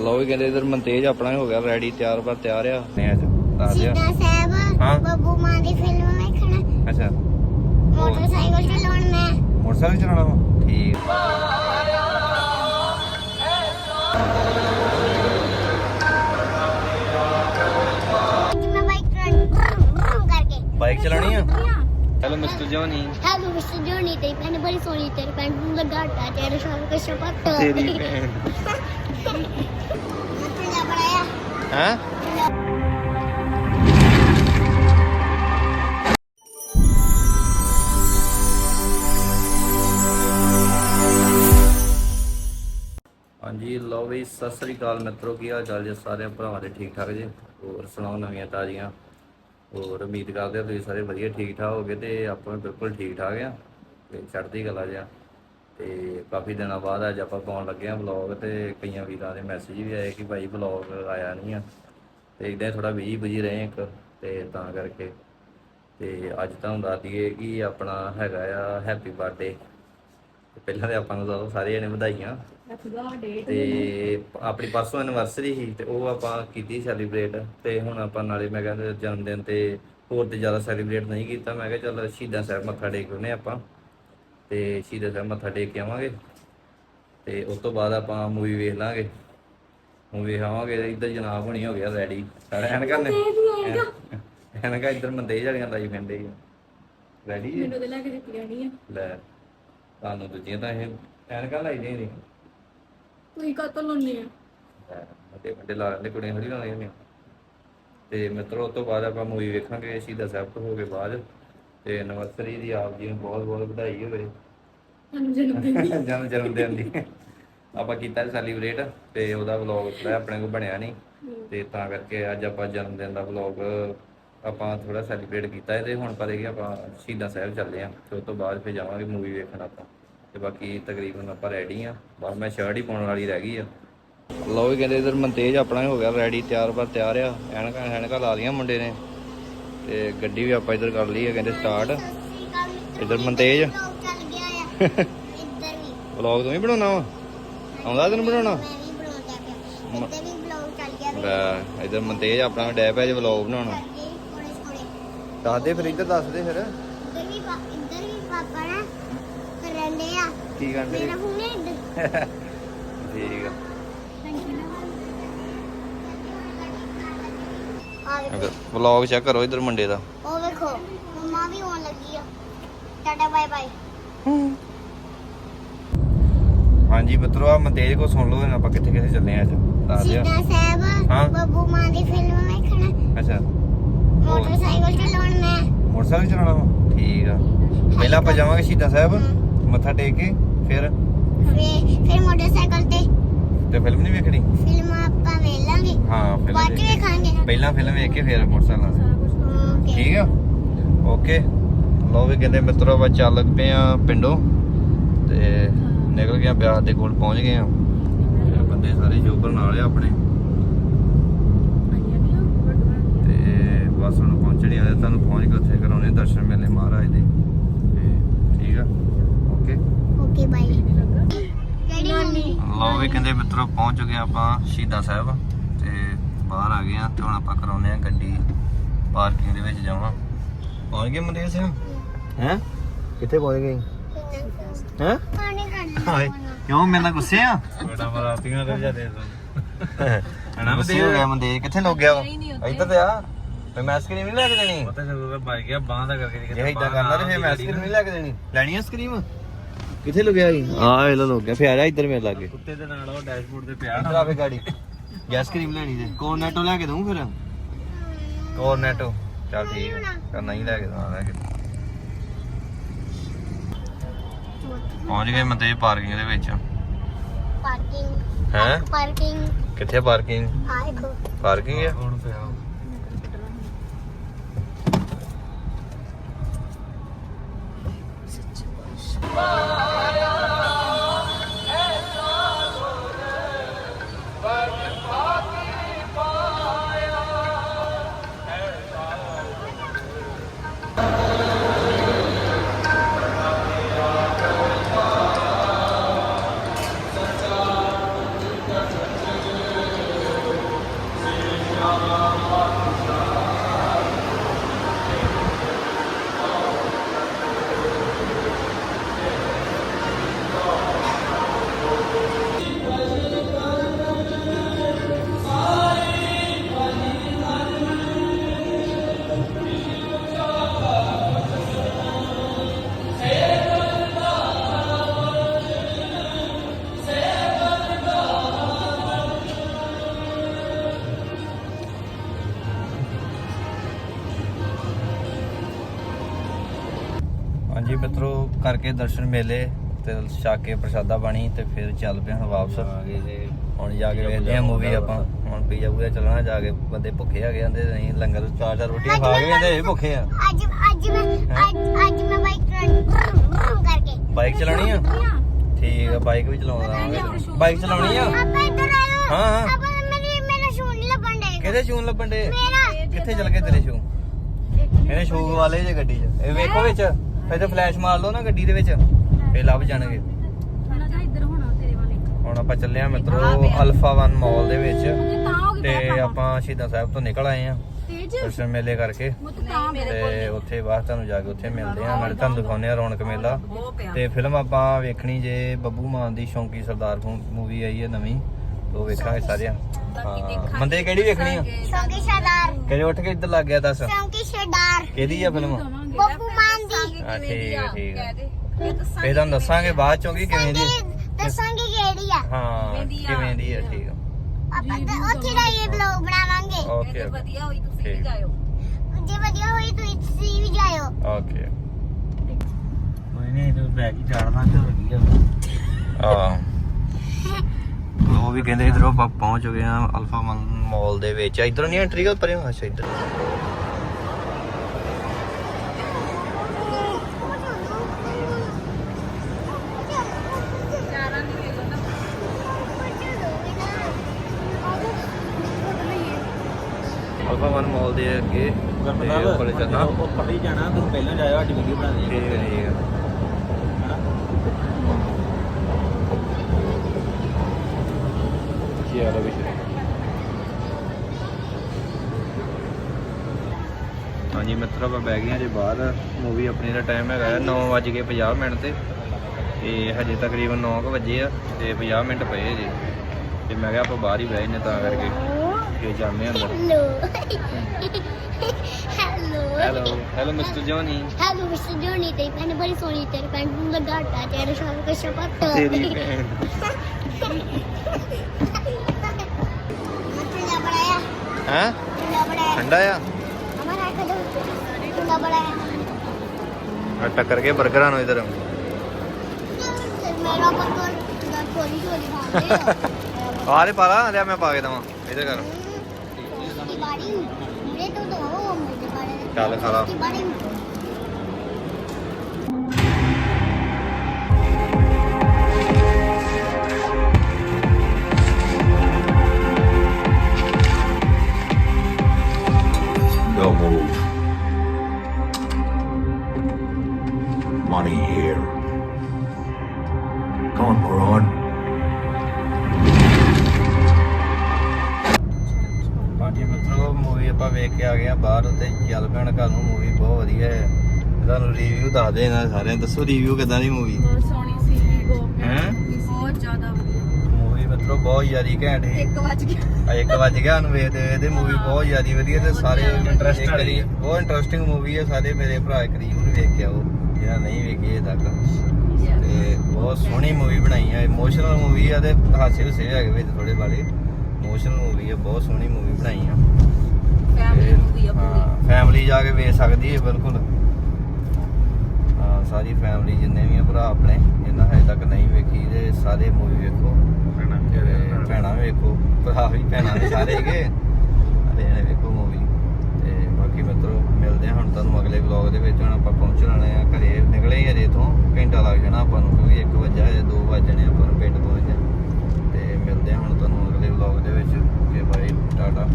ਲਓ ਵੀ ਕਹਿੰਦੇ ਇਧਰ ਮਨਤੇਜ ਆਪਣਾ ਹੋ ਗਿਆ ਰੈਡੀ ਤਿਆਰ ਪਰ ਤਿਆਰ ਆ। ਨੇ ਅੱਜ ਦੱਸ ਦਿਆ ਸੀਤਾ ਸਾਹਿਬ ਹਾਂ। ਬੱਬੂ ਮਾਂ ਦੀ ਫਿਲਮ ਵੇਖਣਾ। ਅੱਛਾ। ਮੋਟਰਸਾਈਕਲ ਚਲਾਉਣ ਮੈਂ। ਮੋਟਰਸਾਈਕਲ ਚਲਾਉਣਾ ਵਾ? ਠੀਕ। ਅੱਜ ਮੈਂ ਬਾਈਕ ਟਰਨ ਕਰਕੇ। ਬਾਈਕ ਚਲਾਉਣੀ ਆ? Hello mister Johnny hello mister Johnny ਤੇ ਪੈਨ ਬੜੀ ਸੋਹਣੀ ਤੇਰੀ ਪੈਨ ਨੂੰ ਲੱਗਾ ਤਾ ਤੇਰੇ ਸ਼ਾਮ ਕੋ ਸ਼ਪਤ ਤੇਰੀ ਭੈਣ। ਹੈ? ਹਾਂਜੀ, ਲਓ ਵੀ, ਸਤਿ ਸ੍ਰੀ ਅਕਾਲ ਮਿੱਤਰੋ, ਕੀ ਹਾਲ ਚਾਲ ਜੀ ਸਾਰੇ ਭਰਾਵਾਂ ਦੇ? ਠੀਕ ਠਾਕ ਜੀ? ਹੋਰ ਸੁਣਾਓ, ਨਵੀਆਂ ਤਾਜ਼ੀਆਂ? ਹੋਰ ਉਮੀਦ ਕਰਦੇ ਹਾਂ ਤੁਸੀਂ ਸਾਰੇ ਵਧੀਆ, ਠੀਕ ਠਾਕ ਹੋਗੇ ਤੇ ਆਪਾਂ ਵੀ ਬਿਲਕੁਲ ਠੀਕ ਠਾਕ ਆ। ਤੇ ਚੜ੍ਹਦੀ ਕਲਾ ਜਿਆ ਤੇ ਕਾਫੀ ਦਿਨਾਂ ਬਾਅਦ ਅੱਜ ਆਪਾਂ ਪਾਉਣ ਲੱਗੇ ਆ ਵਲੌਗ ਤੇ ਕਈਆਂ ਵੀਰਾਂ ਦੇ ਮੈਸੇਜ ਵੀ ਆਏ ਕਿ ਭਾਈ ਵਲੌਗ ਆਇਆ ਨਹੀਂ ਆ। ਤੇ ਇਦਾਂ ਥੋੜਾ ਬਿਜ਼ੀ ਬਿਜ਼ੀ ਰਹੇ ਇੱਕ ਤੇ ਤਾਂ ਕਰਕੇ। ਤੇ ਅੱਜ ਤੁਹਾਨੂੰ ਦੱਸ ਦਈਏ ਕਿ ਆਪਣਾ ਹੈਗਾ ਆ ਹੈਪੀ ਬਰਥਡੇ ਪਹਿਲਾਂ ਤੇ ਆਪਾਂ ਨੂੰ ਸਾਰੇ ਜਣੇ ਵਧਾਈਆਂ। ਤੇ ਆਪਣੀ ਪਰਸੋਂ ਐਨਵਰਸਰੀ ਸੀ ਤੇ ਉਹ ਆਪਾਂ ਕੀਤੀ ਸੈਲੀਬ੍ਰੇਟ ਤੇ ਹੁਣ ਆਪਾਂ ਨਾਲੇ ਮੈਂ ਕਹਿੰਦਾ ਜਨਮ ਦਿਨ ਤੇ ਹੋਰ ਤੇ ਜ਼ਿਆਦਾ ਸੈਲੀਬ੍ਰੇਟ ਨਹੀਂ ਕੀਤਾ। ਮੈਂ ਕਿਹਾ ਚੱਲ ਸ਼ਹੀਦਾਂ ਸਾਹਿਬ ਮੱਥਾ ਟੇਕ ਆਉਂਦੇ ਆਪਾਂ। ਤੇ ਸ਼ਹੀਦਾਂ ਸਾਹਿਬ ਮੱਥਾ ਟੇਕ ਕੇ ਆਵਾਂਗੇ। ਤੇ ਉਸ ਤੋਂ ਬਾਅਦ ਆਪਾਂ ਮੂਵੀ ਵੇਖ ਲਾਂਗੇ। ਮੂਵੀ ਖਾਵਾਂਗੇ ਇੱਧਰ ਜਨਾਬ ਹੋਣੀ ਹੋ ਗਿਆ ਰੈਡੀ ਸਾਰੇ ਐਨਕਾਂ ਨੇ। ਐਨਕਾਂ। ਇੱਧਰ ਮੰਦੇ ਜੜੀਆਂ ਲਾਈ ਫਿਰਦੇ ਆ। ਰੈਡੀ ਮੈਨੂੰ ਤੇ ਲੈ ਕੇ ਦਿੱਤੀਆਂ ਨਹੀਂ ਆ। ਲੈ ਤੁਹਾਨੂੰ ਦੂਜੀਆਂ ਤਾਂ ਇਹ ਐਨਕਾਂ ਲਾਈ ਨਹੀਂ ਤੁਸੀਂ ਕਾਤੋਂ ਲਾਉਣੀ ਆ? ਵੱਡੇ ਵੱਡੇ ਲਾ ਲੈਂਦੇ ਕੁੜੀਆਂ ਥੋੜੀ ਲਾਉਂਦੀਆਂ ਨੇ ਤੇ ਮਿੱਤਰੋ ਉਸ ਤੋਂ ਬਾਅਦ ਆਪਾਂ ਮੂਵੀ ਵੇਖਾਂਗੇ ਸ਼ਹੀਦਾਂ ਸਾਹਿਬ ਤੋਂ ਹੋ ਕੇ ਬਾਅਦ। ਤੇ ਐਨਵਰਸਰੀ ਦੀ ਆਪ ਜੀ ਨੂੰ ਬਹੁਤ ਬਹੁਤ ਵਧਾਈ ਹੋਵੇ। ਜਨਮ ਦਿਨ ਦੀ। ਜਨਮ ਜਨਮ ਦਿਨ ਦੀ। ਆਪਾਂ ਕੀਤਾ ਸੈਲੀਬ੍ਰੇਟ ਤੇ ਉਹਦਾ ਵਲੌਗ ਥੋੜਾ ਆਪਣੇ ਕੋਲ ਬਣਿਆ ਨਹੀਂ। ਤੇ ਤਾਂ ਕਰਕੇ ਅੱਜ ਆਪਾਂ ਜਨਮ ਦਿਨ ਦਾ ਵਲੌਗ ਆਪਾਂ ਥੋੜਾ ਸੈਲੀਬ੍ਰੇਟ ਕੀਤਾ ਤੇ ਹੁਣ ਪਤਾ ਕਿ ਆਪਾਂ ਸ਼ਹੀਦਾਂ ਸਾਹਿਬ ਚੱਲੇ ਆ ਤੇ ਉਸ ਤੋਂ ਬਾਅਦ ਫਿਰ ਜਾਵਾਂਗੇ ਮੂਵੀ ਵੇਖਣ ਆਪਾਂ। ਤੇ ਬਾਕੀ ਤਕਰੀਬਨ ਆਪਾਂ ਰੈਡੀ ਆ। ਬਸ ਮੈਂ ਸ਼ਰਟ ਹੀ ਪਾਉਣ ਵਾਲੀ ਰਹਿ ਗਈ ਆ। ਲਓ ਵੀ ਕਹਿੰਦੇ ਇਧਰ ਮਨਤੇਜ ਆਪਣਾ ਹੀ ਹੋ ਗਿਆ ਰੈਡੀ ਤਿਆਰ ਪਰ ਤਿਆਰ ਆ। ਐਨਕਾਂ ਐਨਕਾਂ ਲਾ ਲੀਆਂ ਮੁੰਡੇ ਨੇ। ਤੇ ਗੱਡੀ ਵੀ ਆਪਾਂ ਇਧਰ ਕਰ ਲਈ ਆ ਕਹਿੰਦੇ ਸਟਾਰਟ ਇੱਧਰ ਮਨਤੇਜ। ਚੱਲ ਗਿਆ ਆ। ਇੱਧਰ ਵੀ। ਵਲੌਗ ਤੂੰ ਹੀ ਬਣਾਉਣਾ ਵਾ? ਆਉਂਦਾ ਤੈਨੂੰ ਬਣਾਉਣਾ? ਇੱਧਰ ਲੈ ਮਨਤੇਜ ਆਪਣਾ ਡੈ ਪਿਆ ਜੇ ਵਲੌਗ ਬਣਾਉਣਾ। ਕਰਕੇ ਥੋੜੇ ਥੋੜੇ ਦੱਸ ਦੇ ਫਿਰ ਇੱਧਰ ਦੱਸ ਦੇ ਫਿਰ। ਇੱਧਰ ਵੀ ਪਾ- ਇੱਧਰ ਵੀ ਪਾਪਾ ਨਾ ਕਰਨ ਦੇ ਆ। ਕੀ ਕਰਦੇ ਮੇਰਾ ਹੁਣੇ ਇੱਧਰ। ਠੀਕ ਆ। ਵਲੌਗ ਚੈੱਕ ਕਰੋ ਇਧਰ ਮੁੰਡੇ ਦਾ। ਉਹ ਵੇਖੋ ਮੰਮਾ ਵੀ ਆਉਣ ਲੱਗੀ ਆ। Tata bye bye. ਹਾਂਜੀ ਮਿੱਤਰੋ ਆ ਮਨਤੇਜ ਕੋ ਸੁਣ ਲਓ ਆਪਾਂ ਕਿੱਥੇ ਕਿੱਥੇ ਚੱਲੇ ਆ ਅੱਜ। ਦੱਸ ਦਿਆ ਸੀਤਾ ਹਾਂ। ਸਾਹਿਬ ਬੱਬੂ ਮਾਂ ਦੀ ਫਿਲਮ ਵੇਖਣਾ। ਅੱਛਾ। ਮੋਟਰਸਾਈਕਲ ਚਲਾਉਣ ਮੈਂ। ਮੋਟਰਸਾਈਕਲ ਚਲਾਉਣਾ ਵਾ? ਠੀਕ ਆ। ਪਹਿਲਾਂ ਆਪਾਂ ਜਾਵਾਂਗੇ ਸ਼ਹੀਦਾਂ ਸਾਹਿਬ ਮੱਥਾ ਟੇਕ ਕੇ ਫਿਰ? ਫਿਰ ਫਿਰ ਮੋਟਰਸਾਈਕਲ ਤੇ ਤੇ ਫਿਲਮ ਨਹੀਂ ਵੇਖਣੀ? ਫਿਲਮ ਆਪਾਂ ਵੇਖ ਲਾਂਗੇ ਹਾਂ ਬਾਅਦ ਚ ਫਿਲਮ ਵੇਖਾਂਗੇ। ਪਹਿਲਾਂ ਫਿਲਮ ਵੇਖ ਕੇ ਫਿਰ ਮੋਟਰਸਾਈਕਲ ਨਾਲ ਠੀਕ ਆ? ਓਕੇ ਲਓ ਵੀ ਕਹਿੰਦੇ ਮਿੱਤਰੋ ਆਪਾਂ ਚੱਲ ਪਏ ਆ ਪਿੰਡੋਂ। ਤੇ ਨਿਕਲ ਗਿਆ ਬਿਆਸ ਦੇ ਕੋਲ ਪਹੁੰਚ ਗਏ ਆ। ਬੰਦੇ ਸਾਰੇ ਜੋਬਰ ਨਾਲ ਆ ਆਪਣੇ। ਤੇ ਬਸ ਹੁਣ ਪਹੁੰਚਣੀ ਆ ਤੁਹਾਨੂੰ ਪਹੁੰਚ ਕੇ ਉੱਥੇ ਕਰਾਉਣੇ ਦਰਸ਼ਨ ਮੇਲੇ ਮਹਾਰਾਜ ਦੇ। ਠੀਕ ਆ? ਓਕੇ ਓਕੇ ਬਾਈ ਲਓ ਵੀ ਕਹਿੰਦੇ ਮਿੱਤਰੋ ਪਹੁੰਚ ਆ ਆਪਾਂ ਸ਼ਹੀਦਾਂ ਸਾਹਿਬ ਤੇ ਬਾਹਰ ਆ ਗਏ ਆ ਤੇ ਹੁਣ ਆਪਾਂ ਕਰਾਉਨੇ ਆ ਗੱਡੀ ਪਾਰਕਿੰਗ ਦੇ ਵਿੱਚ ਜਾਵਾਂ। ਪਹੁੰਚ ਗਏ ਮਨਦੀਪ ਸਿੰਘ ਹੈ? ਕਿੱਥੇ ਪਹੁੰਚ ਗਏ? ਹੈ? ਹਾਏ ਕਿਉਂ ਮੇਰੇ ਨਾਲ ਗੁੱਸੇ ਆ? ਬੜਾ ਮਰਾਤੀਆਂ ਕਰ ਜਾਂਦੇ ਹਣਾ ਗੁੱਸੇ ਹੋ ਗਿਆ ਮਨਦੀਪ ਕਿੱਥੇ ਲੁੱਕ ਗਿਆ ਇੱਧਰ ਤੇ ਆ। ਮੈਂ ਆਈਸਕ੍ਰੀਮ ਨਹੀਂ ਲੈ ਕੇ ਦੇਣੀ? ਪਤਾ ਜਦੋਂ ਬਾਈ ਗਿਆ ਬਾਹ ਦਾ ਕਰਕੇ ਜੇ ਇਦਾਂ ਕਰਨਾ ਤੇ ਫੇ ਮੈਂ ਆਈਸਕ੍ਰੀਮ ਨਹੀਂ ਲੈ ਕੇ ਦੇਣੀ। ਲੈਣੀ ਆਈਸਕ੍ਰੀਮ? ਕਿੱਥੇ ਲੁਕਿਆ ਸੀ? ਆ ਇਹ ਲੁੱਕ ਗਿਆ ਫੇ ਆ ਇੱਧਰ ਮੇਰੇ ਲਾਗੇ। ਕੁੱਤੇ ਦੇ ਨਾਲ ਉਹ ਡੈਸ਼ਬੋਰਡ ਤੇ ਪਿਆ ਇੱਧਰ ਆਵੇ ਗਾੜੀ। ਆਈਸਕ੍ਰੀਮ ਲੈਣੀ ਤੇ ਕੋਰਨੈਟੋ ਲੈ ਕੇ ਦਊਂ ਫਿਰ? ਕੋਰਨੈਟੋ ਚੱਲ ਠੀਕ ਕਰ ਨਹੀਂ ਲੈ ਕੇ ਦਵਾਂ ਲੈ ਕੇ ਪਹੁੰਚ ਗਏ ਮਤੇ ਪਾਰਕਿੰਗ ਦੇ ਵਿੱਚ। ਪਾਰਕਿੰਗ ਹੈ? ਪਾਰਕਿੰਗ ਕਿੱਥੇ ਪਾਰਕਿੰਗ ਆ ਦੇਖੋ। ਪਾਰਕਿੰਗ ਆ? ਹੁਣ ਪਿਆ। ਹਾਂਜੀ ਮਿੱਤਰੋ ਕਰਕੇ ਦਰਸ਼ਨ ਮੇਲੇ ਤੇ ਛਕ ਕੇ ਪ੍ਰਸ਼ਾਦਾ ਪਾਣੀ ਤੇ ਫਿਰ ਚੱਲ ਪਿਆ ਹੁਣ ਵਾਪਸ। ਹੁਣ ਜਾ ਕੇ ਵੇਖਦੇ ਆ ਮੂਵੀ ਆਪਾਂ। ਹੁਣ ਪੀਜ਼ਾ ਪੂਜਾ ਚੱਲਣਾ ਜਾ ਕੇ ਬੰਦੇ ਭੁੱਖੇ ਆ ਗਏ ਕਹਿੰਦੇ ਨਹੀਂ ਲੰਗਰ ਚਾਰ ਚਾਰ ਰੋਟੀਆਂ ਖਾ ਕੇ ਕਹਿੰਦੇ ਇਹ ਭੁੱਖੇ ਆ। ਅੱਜ ਅੱਜ ਮੈਂ ਅੱਜ ਅੱਜ ਮੈਂ ਬਾਈਕ ਚਲਾਉਣੀ ਕਰਕੇ। ਬਾਈਕ ਚਲਾਉਣੀ ਆ? ਠੀਕ ਆ ਬਾਈਕ ਵੀ ਚਲਾਉਂਦਾ ਬਾਈਕ ਚਲਾਉਣੀ ਆ? ਹਾਂ ਹਾਂ। ਆਪਾਂ ਮੇਰੀ ਮੇਰਾ ਸ਼ੂ ਨਹੀਂ ਲੱਭਣ ਦੇ ਕਿਹਦੇ ਸ਼ੂਨ ਲੱਭਣ ਦੇ ਮੇਰਾ। ਕਿੱਥੇ ਚਲ ਗਏ ਤੇਰੇ ਸ਼ੂ ਇਹਨੇ ਸ਼ੂ ਵਾਲੇ ਜੇ ਗੱਡੀ 'ਚ। ਇਹ ਵੇਖੋ ਵਿੱਚ। ਫਿਰ ਫਲੈਸ਼ ਮਾਰ ਲਓ ਨਾ ਗੱਡੀ ਦੇ ਵਿੱਚ ਫੇ ਲੱਭ ਜਾਣਗੇ। ਥੋੜਾ ਜਿਹਾ ਇੱਧਰ ਹੋਣਾ ਤੇਰੇ ਵਾਲੇ ਹੁਣ ਆਪਾਂ ਚੱਲੇ ਆ ਮਿੱਤਰੋ ਅਲਫਾ 1 ਮਾਲ ਦੇ ਵਿੱਚ ਤਾਂ ਹੋ ਗਈ ਤੇ ਆਪਾਂ ਸ਼ਹੀਦਾਂ ਸਾਹਿਬ ਤੋਂ ਨਿਕਲ ਆਏ ਆ ਤੇਜ। ਦਰਸ਼ਨ ਮੇਲੇ ਕਰਕੇ। ਮੁੱਤ ਤਾਂ ਉੱਥੇ ਬਾਅਦ ਤੁਹਾਨੂੰ ਜਾ ਕੇ ਉੱਥੇ ਮਿਲਦੇ ਆ ਨਾਲੇ ਤੁਹਾਨੂੰ ਦਿਖਾਉਂਦੇ ਆ ਰੌਣਕ ਮੇਲਾ। ਤੇ ਫਿਲਮ ਆਪਾਂ ਵੇਖਣੀ ਜੇ ਬੱਬੂ ਮਾਨ ਦੀ ਸ਼ੌਂਕੀ ਸਰਦਾਰ ਮੂਵੀ ਆਈ ਹੈ ਨਵੀਂ ਉਹ ਵੇਖਾਂਗੇ ਸਾਰਿਆਂ। ਹਾਂ ਬੰਦੇ ਕਿਹੜੀ ਵੇਖਣੀ ਆ? ਸ਼ੌਂਕੀ ਸਰਦਾਰ। ਕਿਹੜੇ ਉੱਠ ਕੇ ਇੱਧਰ ਲੱਗ ਗਿਆ ਦੱਸ। ਸ਼ੌਂਕੀ ਸਰਦਾਰ। ਕਿਹਦੀ ਆ ਫਿਲਮ? ਬੱਬੂ ਮਾਨ ਦੀ ਆ। ਠੀਕ ਆ ਠੀਕ ਆ ਫੇਰ ਤੁਹਾਨੂੰ ਦੱਸਾਂਗੇ ਬਾਅਦ ਚੋਂ ਕਿ ਕਿਵੇਂ ਦੀ ਦੱਸਾਂਗੇ- ਕਿਹੜੀ ਆ। ਹਾਂ ਕਿਵੇਂ ਦੀ ਆ ਠੀਕ ਆ। ਆਪਾਂ ਤਾਂ ਉੱਥੇ ਦਾ ਇਹ ਬਲੌਗ ਬਣਾਵਾਂਗੇ। ਓਕੇ ਵਧੀਆ ਹੋਈ ਤੁਸੀਂ ਠੀਕ। ਵੀ ਜਾਇਓ। ਜੇ ਵਧੀਆ ਹੋਈ ਤੁਸੀਂ ਵੀ ਜਾਇਓ। ਓਕੇ ਕੋਈ ਨਹੀਂ ਤੂੰ ਬੈਗ ਹੀ ਚਾੜਨਾ ਤੇ ਹੋ ਗਈ ਆ ਆ ਉਹ ਵੀ ਕਹਿੰਦੇ ਇਧਰੋਂ ਆਪਾਂ ਪਹੁੰਚ ਗਏ ਆ ਅਲਫਾ ਮਾਲ ਦੇ ਵਿੱਚ। ਇਧਰੋਂ ਨਹੀਂ ਐਂਟਰੀ ਕਰ ਪਰੇ ਅੱਛਾ ਇਧਰ। ਅਲਫਾ ਮਾਲ ਦੇ ਅੱਗੇ ਉੱਪਰ ਚੱਲਣਾ ਉਹ ਪੜੀ ਜਾਣਾ ਤੂੰ ਪਹਿਲਾਂ ਜਾਇਓ ਸਾਡੀ ਵੀਡੀਓ ਬਣਾ ਦੇ। ਠੀਕ ਹੈ ਠੀਕ ਹੈ ਚਲੋ ਵੀ ਹਾਂਜੀ ਮਿੱਤਰੋ ਆਪਾਂ ਬੈ ਗਏ ਹਾਂ ਜੇ ਬਾਹਰ। ਮੂਵੀ ਆਪਣੀ ਦਾ ਟਾਈਮ ਹੈਗਾ 9:50 ਮਿੰਟ ਤੇ। ਤੇ ਹਜੇ ਤਕਰੀਬਨ 9 ਵਜੇ ਆ ਤੇ 50 ਮਿੰਟ ਪਏ ਜੀ ਤੇ ਮੈਂ ਕਿਹਾ ਆਪਾਂ ਬਾਹਰ ਹੀ ਬਹਿ ਜਨੇ ਤਾਂ ਕਰਕੇ। ਫੇਰ ਜਾਂਦੇ ਹਾਂ ਅੰਦਰ? Hello hello hello hello mister Johnny hello mister Johnny ਤੇ ਪੈਨ ਬੜੀ ਸੋਹਣੀ ਤੇਰੀ ਪੈਨ ਨੂੰ ਲੱਗਾ ਤਾ ਤੇਰੇ ਸ਼ਾਲ ਕਾ ਸ਼ਪਤ ਤੇਰੀ ਭੈਣ। ਠੰਡਾ ਬੜਾਇਆ ਹੈ? ਠੰਡਾ ਬੜਾਇਆ ਠੰਡਾ ਆ? ਹਮਾਰਾ ਕਦੋਂ? ਠੰਡਾ ਬੜਾਇਆ ਆ ਟੱਕਰ ਕੇ 버ਗਰਾਂ ਨੂੰ ਇਧਰ ਮੇਰਾ ਬਰਗਰ ਦਾ ਥੋੜੀ ਥੋੜੀ ਖਾਂਦੇ ਆ। ਲੈ ਪਾ ਲਾ ਲਿਆ ਮੈਂ ਪਾ ਕੇ ਦਵਾਂ। ਇਧਰ ਕਰ। डाल खराब move. Money here. Come on, Moron. ਵੇਖ ਕੇ ਆ ਗਏ ਆ ਬਾਹਰ ਉੱਤੇ ਚੱਲ ਪੈਣ ਘਰ ਨੂੰ ਮੂਵੀ ਬਹੁਤ ਵਧੀਆ ਹੈ। ਤੁਹਾਨੂੰ ਰਿਵਿਊ ਦੱਸ ਦੇ ਨਾ ਸਾਰਿਆਂ ਨੂੰ। ਦੱਸੋ ਰਿਵਿਊ ਕਿਦਾਂ ਦੀ ਮੂਵੀ ਬਹੁਤ ਸੋਹਣੀ ਸੀ ਗੋ ਹੈਂ? ਬਹੁਤ ਜ਼ਿਆਦਾ ਵਧੀਆ। ਮੂਵੀ ਮਿੱਤਰੋ ਬਹੁਤ ਯਾਰੀ ਘੈਂਟ ਇੱਕ ਵੱਜ ਗਿਆ। ਆ ਇੱਕ ਵੱਜ ਗਿਆ ਉਹਨੂੰ ਵੇਖਦੇ ਵੇਖਦੇ ਮੂਵੀ ਬਹੁਤ ਜ਼ਿਆਦੀ ਵਧੀਆ ਤੇ ਸਾਰੇ ਵਾਲੀ ਬਹੁਤ ਇੰਟਰਸਟਿੰਗ ਮੂਵੀ ਹੈ ਸਾਰੇ ਮੇਰੇ ਭਰਾ ਵਾਰੀ ਜ਼ਰੂਰ ਵੇਖ ਕੇ ਆਓ ਜਿਹੜਾ ਨਹੀਂ ਵੇਖੀ ਇਹ ਤੱਕ। ਤੇ ਬਹੁਤ ਸੋਹਣੀ ਮੂਵੀ ਬਣਾਈ ਹੈ ਇਮੋਸ਼ਨਲ ਮੂਵੀ ਹੈ ਤੇ ਹਾਸੇ ਵੀ ਹੈਗੇ ਵਿੱਚ ਥੋੜੇ ਬਾਲੇ ਇਮੋਸ਼ਨਲ ਮੂਵੀ ਹੈ ਬਹੁਤ ਸੋਹਣੀ ਮੂਵੀ ਬਣਾਈ ਆ। ਵੇਚ ਸਕਦੀ ਹੈ ਬਿਲਕੁਲ। ਹਾਂ ਸਾਰੀ ਫੈਮਿਲੀ ਜਿੰਨੇ ਵੀ ਆ ਭਰਾ ਆਪਣੇ ਜਿਨ੍ਹਾਂ ਹਜੇ ਤੱਕ ਨਹੀਂ ਵੇਖੀ ਦੇ ਸਾਰੇ ਮੂਵੀ ਵੇਖੋ। ਭੈਣਾ ਵੇਖੋ ਭਰਾ ਵੀ ਭੈਣਾ ਵੀ ਸਾਰੇ ਹੈਗੇ। ਅਰੇ ਇਹਨੇ ਵੇਖੋ ਮੂਵੀ ਤੇ ਬਾਕੀ ਮਿੱਤਰੋ ਮਿਲਦੇ ਹਾਂ ਹੁਣ ਤੁਹਾਨੂੰ ਅਗਲੇ ਵਲੌਗ ਦੇ ਵਿੱਚ ਹੁਣ ਆਪਾਂ ਪਹੁੰਚ ਜਾਣੇ ਆ ਘਰੇ ਨਿਕਲੇ ਹਜੇ ਅਜੇ ਤੋਂ ਘੰਟਾ ਲੱਗ ਜਾਣਾ ਆਪਾਂ ਨੂੰ ਕਿਉਂਕਿ 1 ਵਜੇ ਅਜੇ 2 ਵਜਣੇ ਆਪਾਂ ਨੂੰ ਪਿੰਡ ਪਹੁੰਚਦੇ ਤੇ ਮਿਲਦੇ ਹਾਂ ਹੁਣ ਤੁਹਾਨੂੰ ਅਗਲੇ ਵਲੌਗ ਦੇ ਵਿੱਚ। Okay bye tata.